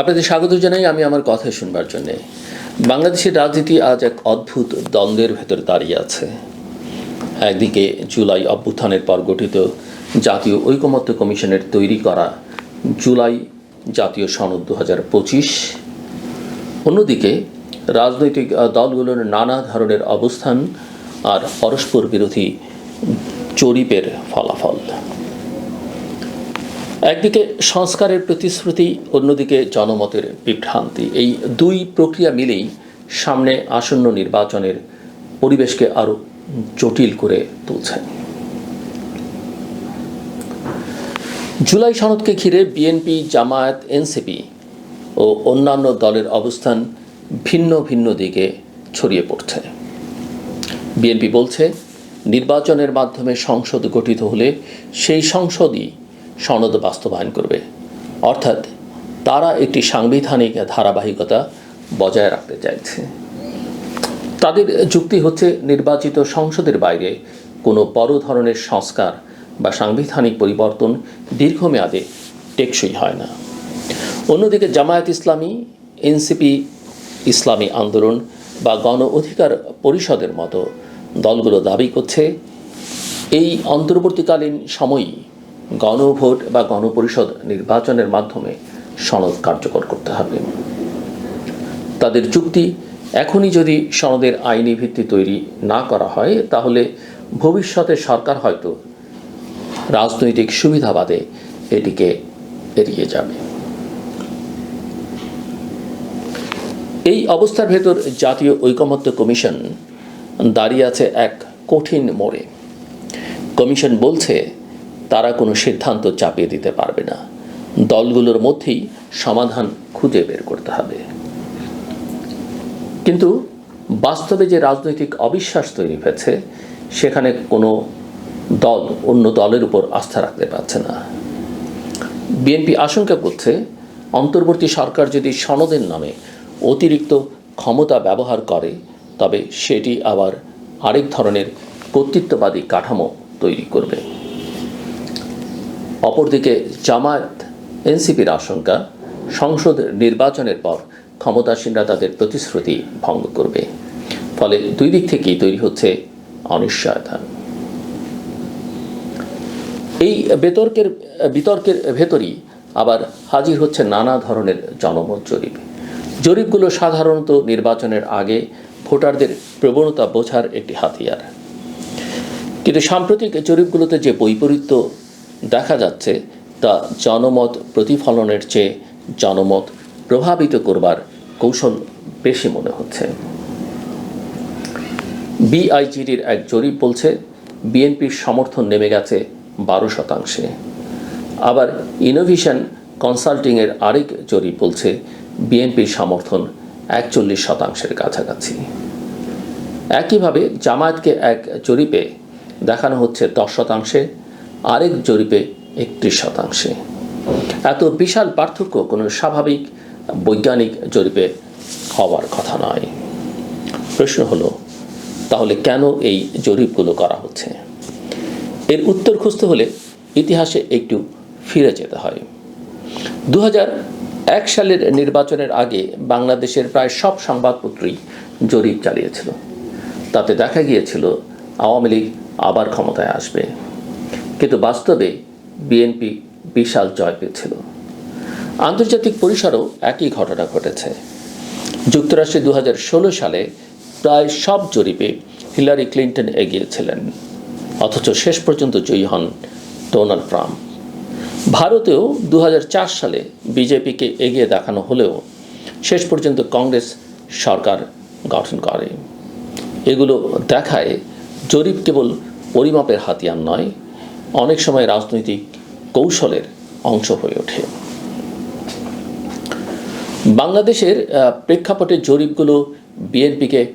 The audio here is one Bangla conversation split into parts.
আপনাদের স্বাগত জানাই আমি আমার কথা শুনবার জন্যে। বাংলাদেশের রাজনীতি আজ এক অদ্ভুত দ্বন্দ্বের ভেতর দাঁড়িয়ে আছে। একদিকে জুলাই অভ্যুত্থানের পর গঠিত জাতীয় ঐকমত্য কমিশনের তৈরি করা জুলাই জাতীয় সনদ দু হাজার পঁচিশ। অন্যদিকে রাজনৈতিক দলগুলোর নানা ধরনের অবস্থান আর পরস্পর বিরোধী জরিপের ফলাফল। একদিকে সংস্কারের প্রতিশ্রুতি, অন্যদিকে জনমতের বিভ্রান্তি। এই দুই প্রক্রিয়া মিলেই সামনে আসন্ন নির্বাচনের পরিবেশকে আরও জটিল করে তুলছে। জুলাই সনদকে ঘিরে বিএনপি, জামায়াত, এনসিপি ও অন্যান্য দলের অবস্থান ভিন্ন ভিন্ন দিকে ছড়িয়ে পড়ছে। বিএনপি বলছে, নির্বাচনের মাধ্যমে সংসদ গঠিত হলে সেই সংসদই সনদ বাস্তবায়ন করবে। অর্থাৎ তারা একটি সাংবিধানিক ধারাবাহিকতা বজায় রাখতে চাইছে। তাদের যুক্তি হচ্ছে নির্বাচিত সংসদের বাইরে কোনো বড় ধরনের সংস্কার বা সাংবিধানিক পরিবর্তন দীর্ঘমেয়াদে টেকসই হয় না। অন্যদিকে জামায়াত ইসলামী, এনসিপি, ইসলামী আন্দোলন বা গণ অধিকার পরিষদের মতো দলগুলো দাবি করছে, এই অন্তর্বর্তীকালীন সময়ই গণভোট বা গণপরিষদ নির্বাচনের মাধ্যমে সনদ কার্যকর করতে হবে। তাদের যুক্তি এখনই যদি সনদের আইনি ভিত্তি তৈরি না করা হয়, তাহলে ভবিষ্যতে সরকার হয়তো রাজনৈতিক সুবিধাবাদে এটিকে এড়িয়ে যাবে। এই অবস্থার ভেতর জাতীয় ঐকমত্য কমিশন দাঁড়িয়ে আছে এক কঠিন মোড়ে। কমিশন বলছে তারা কোনো সিদ্ধান্ত চাপিয়ে দিতে পারবে না। দলগুলোর মধ্যেই সমাধান খুঁজে বের করতে হবে। কিন্তু বাস্তবে যে রাজনৈতিক অবিশ্বাস তৈরি হয়েছে, সেখানে কোনো দল অন্য দলের উপর আস্থা রাখতে পারছে না। বিএনপি আশঙ্কা করছে, অন্তর্বর্তী সরকার যদি সনদের নামে অতিরিক্ত ক্ষমতা ব্যবহার করে, তবে সেটি আবার আরেক ধরনের কর্তৃত্ববাদী কাঠামো তৈরি করবে। অপরদিকে জামায়াত, এনসিপির আশঙ্কা, সংসদ নির্বাচনের পর ক্ষমতাসীনরা তাদের প্রতিশ্রুতি ভঙ্গ করবে। ফলে দুই দিক থেকেই তৈরি হচ্ছে অনিশ্চয়তা। এই বিতর্কের বিতর্কের ভেতরই আবার হাজির হচ্ছে নানা ধরনের জনমত জরিপ। জরিপগুলো সাধারণত নির্বাচনের আগে ভোটারদের প্রবণতা বোঝার একটি হাতিয়ার। কিন্তু সাম্প্রতিক জরিপগুলোতে যে বৈপরীত্য দেখা যাচ্ছে তা জনমত প্রতিফলনের চেয়ে জনমত প্রভাবিত করবার কৌশল বেশি মনে হচ্ছে। বিআইজিডির এক জরিপ বলছে, বিএনপির সমর্থন নেমে গেছে বারো শতাংশে। আবার ইনোভেশন কনসাল্টিংয়ের আরেক জরিপ বলছে, বিএনপির সমর্থন একচল্লিশ শতাংশের কাছাকাছি। একইভাবে জামায়াতকে এক জরিপে দেখানো হচ্ছে দশ শতাংশে আরেক জরিপে একত্রিশ শতাংশে। এত বিশাল পার্থক্য কোনো স্বাভাবিক, বৈজ্ঞানিক জরিপে হওয়ার কথা নয়। প্রশ্ন হলো, তাহলে কেন এই জরিপগুলো করা হচ্ছে? এর উত্তর খুঁজতে হলে ইতিহাসে একটু ফিরে যেতে হয়। দু এক সালের নির্বাচনের আগে বাংলাদেশের প্রায় সব সংবাদপত্রই জরিপ চালিয়েছিল। তাতে দেখা গিয়েছিল, আওয়ামী লীগ আবার ক্ষমতায় আসবে। কিন্তু বাস্তবে বিএনপি বিশাল জয় পেয়েছিল। আন্তর্জাতিক পরিসরেও একই ঘটনা ঘটেছে। যুক্তরাষ্ট্রে দু হাজার ষোলো সালে প্রায় সব জরিপে হিলারি ক্লিন্টন এগিয়েছিলেন, অথচ শেষ পর্যন্ত জয়ী হন ডোনাল্ড ট্রাম্প। ভারতেও দু হাজার চার সালে বিজেপিকে এগিয়ে দেখানো হলেও শেষ পর্যন্ত কংগ্রেস সরকার গঠন করে। এগুলো দেখায় জরিপ কেবল পরিমাপের হাতিয়ার নয় অনেক সময় রাজনৈতিক কৌশলের অংশ হয়ে ওঠে। বাংলাদেশের প্রেক্ষাপটে জরিপগুলো বিএনপিকে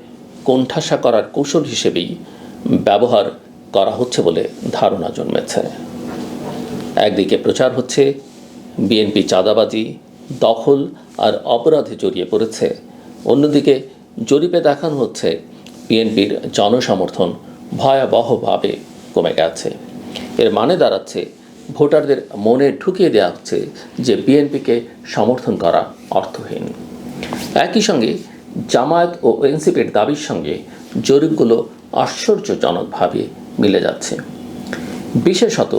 কোণঠাসা করার কৌশল হিসেবেই ব্যবহার করা হচ্ছে বলে ধারণা জন্মেছে। একদিকে প্রচার হচ্ছে, বিএনপি চাঁদাবাজি, দখল আর অপরাধে জড়িয়ে পড়েছে। অন্যদিকে জরিপে দেখানো হচ্ছে, বিএনপির জনসমর্থন ভয়াবহভাবে কমে গেছে। এর মানে দাঁড়াচ্ছে ভোটারদের মনে ঢুকিয়ে দেওয়া হচ্ছে যে বিএনপিকে সমর্থন করা অর্থহীন। একই সঙ্গে জামায়াত ও এনসিপির দাবির সঙ্গে জরিপগুলো আশ্চর্যজনকভাবে মিলে যাচ্ছে। বিশেষত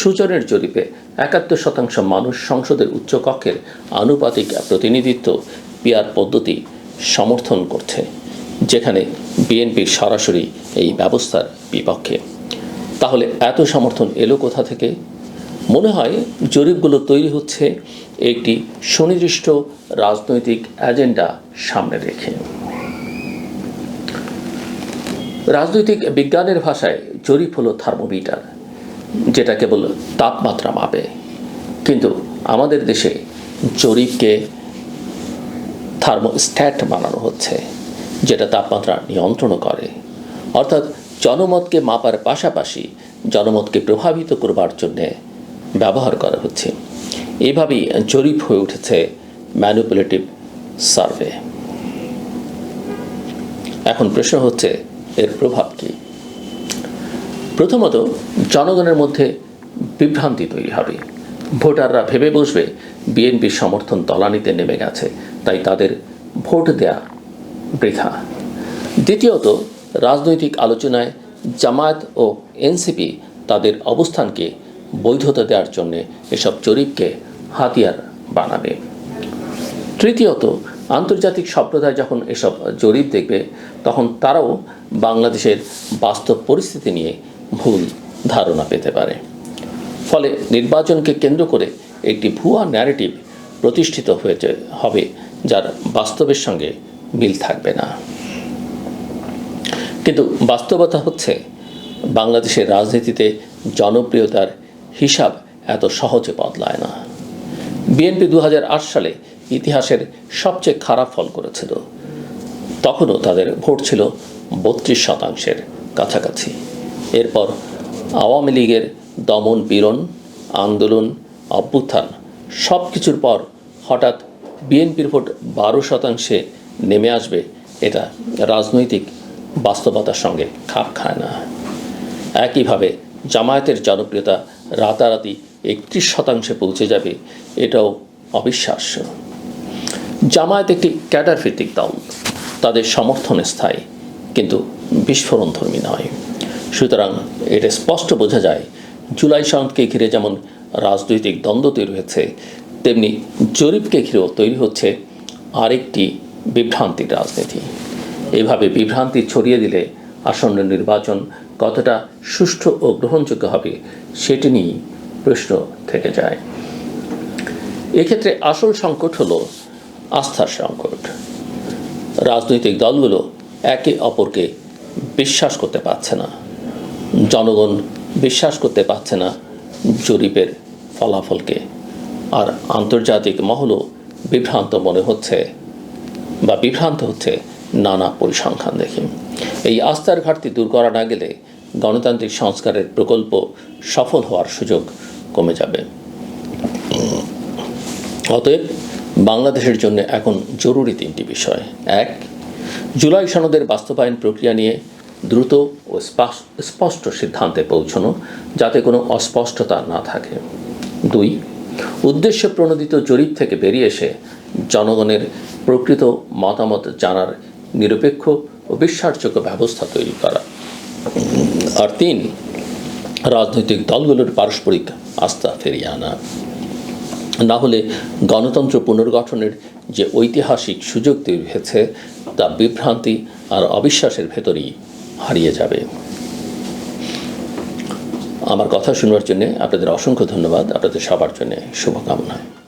সূচনের জরিপে একাত্তর শতাংশ মানুষ সংসদের উচ্চকক্ষের আনুপাতিক প্রতিনিধিত্ব পিয়ার পদ্ধতি সমর্থন করছে, যেখানে বিএনপির সরাসরি এই ব্যবস্থার বিপক্ষে। তাহলে এত সমর্থন এলো কোথা থেকে? মনে হয় জরিপগুলো তৈরি হচ্ছে একটি সুনির্দিষ্ট রাজনৈতিক এজেন্ডা সামনে রেখে। রাজনৈতিক বিজ্ঞানের ভাষায় জরিপ হলো থার্মোমিটার, যেটা কেবল তাপমাত্রা মাপে। কিন্তু আমাদের দেশে জরিপকে থার্মোস্ট্যাট বানানো হচ্ছে, যেটা তাপমাত্রা নিয়ন্ত্রণ করে। অর্থাৎ জনমতকে মাপার পাশাপাশি জনমতকে প্রভাবিত করবার জন্যে ব্যবহার করা হচ্ছে। এভাবেই জরিপ হয়ে উঠেছে ম্যানুপুলেটিভ সার্ভে। এখন প্রশ্ন হচ্ছে, এর প্রভাব কী? প্রথমত, জনগণের মধ্যে বিভ্রান্তি তৈরি হবে। ভোটাররা ভেবে বসবে, বিএনপির সমর্থন তলানিতে নেমে গেছে, তাই তাদের ভোট দেয়া বৃথা। দ্বিতীয়ত রাজনৈতিক আলোচনায় জামায়াত ও এনসিপি তাদের অবস্থানকে বৈধতা দেওয়ার জন্য এসব জরিপকে হাতিয়ার বানাবে। তৃতীয়ত, আন্তর্জাতিক সম্প্রদায় যখন এসব জরিপ দেখবে, তখন তারাও বাংলাদেশের বাস্তব পরিস্থিতি নিয়ে ভুল ধারণা পেতে পারে। ফলে নির্বাচনকে কেন্দ্র করে একটি ভুয়া ন্যারেটিভ প্রতিষ্ঠিত হয়েছে, হবে যার বাস্তবের সঙ্গে মিল থাকবে না। কিন্তু বাস্তবতা হচ্ছে, বাংলাদেশের রাজনীতিতে জনপ্রিয়তার হিসাব এত সহজে বদলায় না। বিএনপি দু হাজার আট সালে ইতিহাসের সবচেয়ে খারাপ ফল করেছিল। তখনও তাদের ভোট ছিল বত্রিশ শতাংশের কাছাকাছি। এরপর আওয়ামী লীগের দমন পীড়ন, আন্দোলন, অভ্যুত্থান সব কিছুর পর হঠাৎ বিএনপির ভোট বারো শতাংশে নেমে আসবে এটা রাজনৈতিক বাস্তবতার সঙ্গে খাপ খায় না। একইভাবে জামায়াতের জনপ্রিয়তা রাতারাতি একত্রিশ শতাংশে পৌঁছে যাবে, এটাও অবিশ্বাস্য। জামায়াত একটি ক্যাডার ভিত্তিক দল, তাদের সমর্থন স্থায়ী, কিন্তু বিস্ফোরণধর্মী নয়। সুতরাং এটা স্পষ্ট বোঝা যায়, জুলাই সনদকে ঘিরে যেমন রাজনৈতিক দ্বন্দ্ব তৈরি হয়েছে, তেমনি জরিপকে ঘিরেও তৈরি হচ্ছে আরেকটি বিভ্রান্তির রাজনীতি। এভাবে বিভ্রান্তি ছড়িয়ে দিলে আসন্ন নির্বাচন কতটা সুষ্ঠু ও গ্রহণযোগ্য হবে সেটি নিয়েই প্রশ্ন থেকে যায়। এক্ষেত্রে আসল সংকট হল আস্থার সংকট। রাজনৈতিক দলগুলো একে অপরকে বিশ্বাস করতে পারছে না। জনগণ বিশ্বাস করতে পারছে না জরিপের ফলাফলকে। আর আন্তর্জাতিক মহলও বিভ্রান্ত মনে হচ্ছে বা বিভ্রান্ত হচ্ছে নানা পরিসংখ্যান দেখে। এই আস্থার ঘাটতি দূর করা না গেলে গণতান্ত্রিক সংস্কারের প্রকল্প সফল হওয়ার সুযোগ কমে যাবে। অতএব বাংলাদেশের জন্য এখন জরুরি তিনটি বিষয়। এক, জুলাই সনদের বাস্তবায়ন প্রক্রিয়া নিয়ে দ্রুত ও স্পষ্ট সিদ্ধান্তে পৌঁছানো যাতে কোনো অস্পষ্টতা না থাকে। দুই, উদ্দেশ্য প্রণোদিত জরিপ থেকে বেরিয়ে এসে জনগণের প্রকৃত মতামত জানার নিরপেক্ষ ও বিশ্বাসযোগ্য ব্যবস্থা তৈরি করা। আর তিন, রাজনৈতিক দলগুলোর পারস্পরিক আস্থা ফিরিয়ে আনা। না হলে গণতন্ত্র পুনর্গঠনের যে ঐতিহাসিক সুযোগ তৈরি হয়েছে তা বিভ্রান্তি আর অবিশ্বাসের ভেতরেই হারিয়ে যাবে। আমার কথা শুনবার জন্য আপনাদের অসংখ্য ধন্যবাদ। আপনাদের সবার জন্য শুভকামনা।